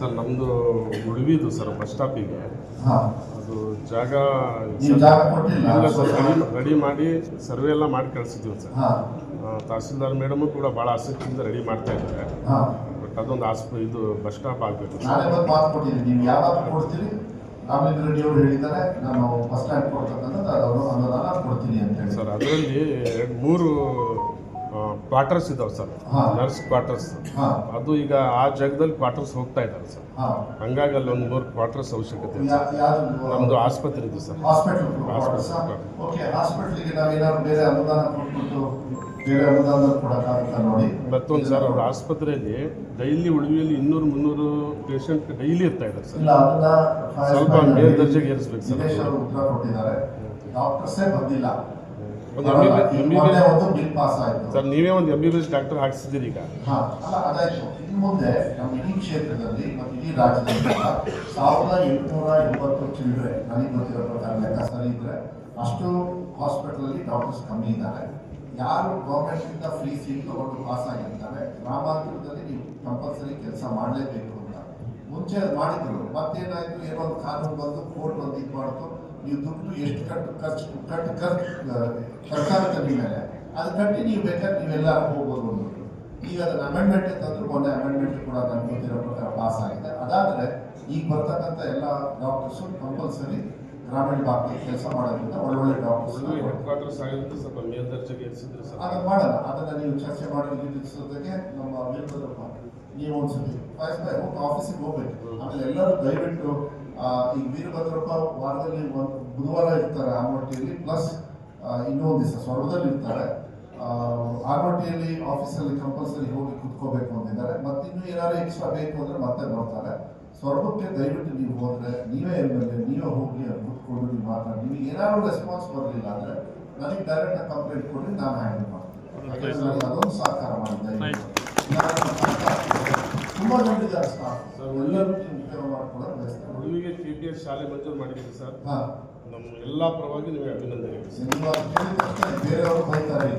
Sir ನಮ್ಮದು ಉಳಿವಿದು sir bus ಸ್ಟಾಪಿಗೆ. ಅದು ಜಾಗ ಇಲ್ಲ ಸರ್ ರೆಡಿ ರೆಡಿ ಮಾಡಿ ಸರ್ವೆ ಎಲ್ಲ ಮಾಡಿ ಕಳಿಸಿದ್ದೀವಿ ಸರ್. ತಹಸೀಲ್ದಾರ್ ಮೇಡಮು ಕೂಡ ಭಾಳ ಆಸಕ್ತಿಯಿಂದ ರೆಡಿ ಮಾಡ್ತಾ ಇದ್ದಾರೆ. ಬಟ್ ಅದೊಂದು ಆಸ್ಪ ಇದು ಬಸ್ ಸ್ಟಾಪ್ ಆಗಬೇಕು ಸರ್ ಅದರಲ್ಲಿ ಎರಡು ಮೂರು ಕ್ವಾರ್ಟರ್ಸ್ ಇದಾವೆ ಸರ್. ನರ್ಸ್ ಕ್ವಾರ್ಟರ್ಸ್ ಅದು ಈಗ ಆ ಜಾಗದಲ್ಲಿ ಕ್ವಾರ್ಟರ್ಸ್ ಹೋಗ್ತಾ ಇದ್ದಾರೆ ಸರ್. ಹಂಗಾಗಿ ಅಲ್ಲಿ ಒಂದು ಮೂರು ಕ್ವಾರ್ಟರ್ಸ್ ಅವಶ್ಯಕತೆ ಇದೆ ನಮ್ಮದು ಆಸ್ಪತ್ರೆ ಇದೆ ಸರ್. ಮತ್ತೊಂದು ಸರ್ ಅವ್ರ ಆಸ್ಪತ್ರೆಯಲ್ಲಿ ಡೈಲಿ ಉಳಿವಿಯಲ್ಲಿ ಇನ್ನೂರು ಮುನ್ನೂರು ಪೇಷಂಟ್ ಡೈಲಿ ಇರ್ತಾ ಇದ್ದಾರೆ ಸರ್. ಸ್ವಲ್ಪ ಮೇಲ್ದರ್ಜೆಗೆ ಏರಿಸ್ಬೇಕು ಸರ್. ಡಾಕ್ಟರ್ಸೇ ಬಂದಿಲ್ಲ. ಬಿಲ್ ಪಾಸ್ ಆಯ್ತು. ಸರ್ ನೀವೇ ಒಂದು M B B S doctor ಹಾಕ್ಸಿದ್ದೀರಿ ಈಗ. ಅಲ್ಲ ಅದಾಯ್ತು. ಇನ್ನು ಮುಂದೆ ನಮ್ಮ ಇಡೀ ಕ್ಷೇತ್ರದಲ್ಲಿ ಮತ್ತು ಇಡೀ ರಾಜ್ಯದಲ್ಲಿ ಸಾವಿರದ ಎಂಟುನೂರ ಎಂಬತ್ತು ಚಿಲ್ಡ್ರೆ ನನಗೆ ಗೊತ್ತಿರೋ ಪ್ರಕಾರ ಲೆಕ್ಕ ಸರಿ ಇದ್ರೆ ಅಷ್ಟು ಹಾಸ್ಪಿಟಲಲ್ಲಿ ಡಾಕ್ಟರ್ಸ್ ಕಮ್ಮಿ ಇದ್ದಾರೆ. ಯಾರು ಗೌರ್ಮೆಂಟ್ ಇಂದ ಫ್ರೀ ಸೀಟ್ ತಗೊಂಡು ಪಾಸ್ ಆಗಿರ್ತಾರೆ ಗ್ರಾಮಾಂತರದಲ್ಲಿ ನೀವು ಕಂಪಲ್ಸರಿ ಕೆಲಸ ಮಾಡಲೇಬೇಕು. ಮುಂಚೆ ಮಾಡಿದ್ರು. ಮತ್ತೇನಾಯ್ತು? ಏನೋ ಒಂದು ಕಾನೂನು ಬಂದು ಕೋರ್ಟ್ ಬಂದು ಇದು ಮಾಡ್ತು. ನೀವು ದುಡ್ಡು ಎಷ್ಟು ಕಟ್ಟು ಖರ್ಚು ಕಟ್ಟು ಖರ್ಚು ಸರ್ಕಾರ ನಿಮ್ಮ ಮೇಲೆ. ಅದು ಕಟ್ಟಿ ನೀವು ಬೇಕಾದ್ರೆ ನೀವೆಲ್ಲ ಹೋಗ್ಬೋದು ಅಂದ್ಬಿಟ್ಟು ಈಗ ಅದನ್ನ ಅಮೆಂಡ್ಮೆಂಟ್ ತಂದ್ರು. ಮೊನ್ನೆ ಅಮೆಂಡ್ಮೆಂಟ್ ಕೂಡ ನನ್ಗೆ ಗೊತ್ತಿರೋ ಪ್ರಕಾರ ಪಾಸ್ ಆಗಿದೆ. ಅದಾದ್ರೆ ಈಗ ಬರ್ತಕ್ಕಂಥ ಎಲ್ಲ ಡಾಕ್ಟರ್ಸು ಕಂಪಲ್ಸರಿ ಗ್ರಾಮೀಣ ಭಾಗದಲ್ಲಿ ಕೆಲಸ ಮಾಡೋದ್ರಿಂದ ಒಳ್ಳೊಳ್ಳೆ ಡಾಕ್ಟರ್ಸ್ ಸ್ವಲ್ಪ ಮೇಲ್ದರ್ಜೆಗೆ ಏರಿಸಿದ್ರೆ ಸರ್. ಅದನ್ನ ಮಾಡೋಣ ಅದನ್ನ ನೀವು ಚರ್ಚೆ ಮಾಡಿ ನಿಲ್ಲಿಸೋದಕ್ಕೆ ನಮ್ಮ ವೀರಭದ್ರಪ್ಪ ನೀವು ಒಂದ್ಸತಿ ಫಾಯ್ಸ್ಬಾಯ್ ಹೋಗಿ ಆಫೀಸಿಗೆ ಹೋಗ್ಬೇಕು. ಆಮೇಲೆ ಎಲ್ಲರೂ ದಯವಿಟ್ಟು ಈಗ ವೀರಭದ್ರಪ್ಪ ವಾರದಲ್ಲಿ ಒಂದು ಬುಧವಾರ ಇರ್ತಾರೆ ಆಮಟ್ಟಿಯಲ್ಲಿ ಪ್ಲಸ್ ಇನ್ನೊಂದು ದಿವಸ ಸ್ವರ್ಗದಲ್ಲಿ ಇರ್ತಾರೆ. ಆ, ಆಮಟ್ಟಿಯಲ್ಲಿ ಆಫೀಸಲ್ಲಿ ಕಂಪಲ್ಸರಿ ಹೋಗಿ ಕುತ್ಕೋಬೇಕು ಅಂತಿದ್ದಾರೆ ಮತ್ತೆ ಇನ್ನು ಏನಾದ್ರು ಎಕ್ಸ್ಟ್ರಾ ಬೇಕು ಅಂದರೆ ಮತ್ತೆ ಬರ್ತಾರೆ. ಸ್ವರ್ಗಕ್ಕೆ ದಯವಿಟ್ಟು ನೀವು ಹೋದ್ರೆ ನೀವೇ ಇರಬೇಕು ನೀವೇ ಹೋಗಿ ಅಲ್ಲಿ ಕುತ್ಕೊಂಡು ನೀವು ಮಾತಾಡಿ. ನಿಮಗೆ ಏನಾದರೂ ರೆಸ್ಪಾನ್ಸ್ ಬರಲಿಲ್ಲ ಅಂದ್ರೆ ನನಗೆ ಡೈರೆಕ್ಟ್ ಕಂಪ್ಲೇಂಟ್ ಕೊಡಿ ನಾನು ಹ್ಯಾಂಡಲ್ ಮಾಡ್ತೀನಿ. ಅದೊಂದು ಸಹಕಾರ ಮಾಡಿದ್ದೆ. ತುಂಬಾ ಜನ ಸ್ಟಾಫ್ ಎಲ್ಲರೂ ನೀವು ಮಾಡ್ಕೊಳ್ಳೋದು ಬಯಸ್ತಾರೆ ಹುಡುಗಿಗೆ ಪಿ ಎಸ್ ಶಾಲೆ ಮಂಜೂರು ಮಾಡಿದ್ದೀವಿ ಸರ್. ಹಾ. ನಮ್ಮ ಎಲ್ಲ ಪರವಾಗಿ ನಿಮಗೆ ಅಭಿನಂದನೆ ಬೇರೆಯವರು ಬೈತಾರೆ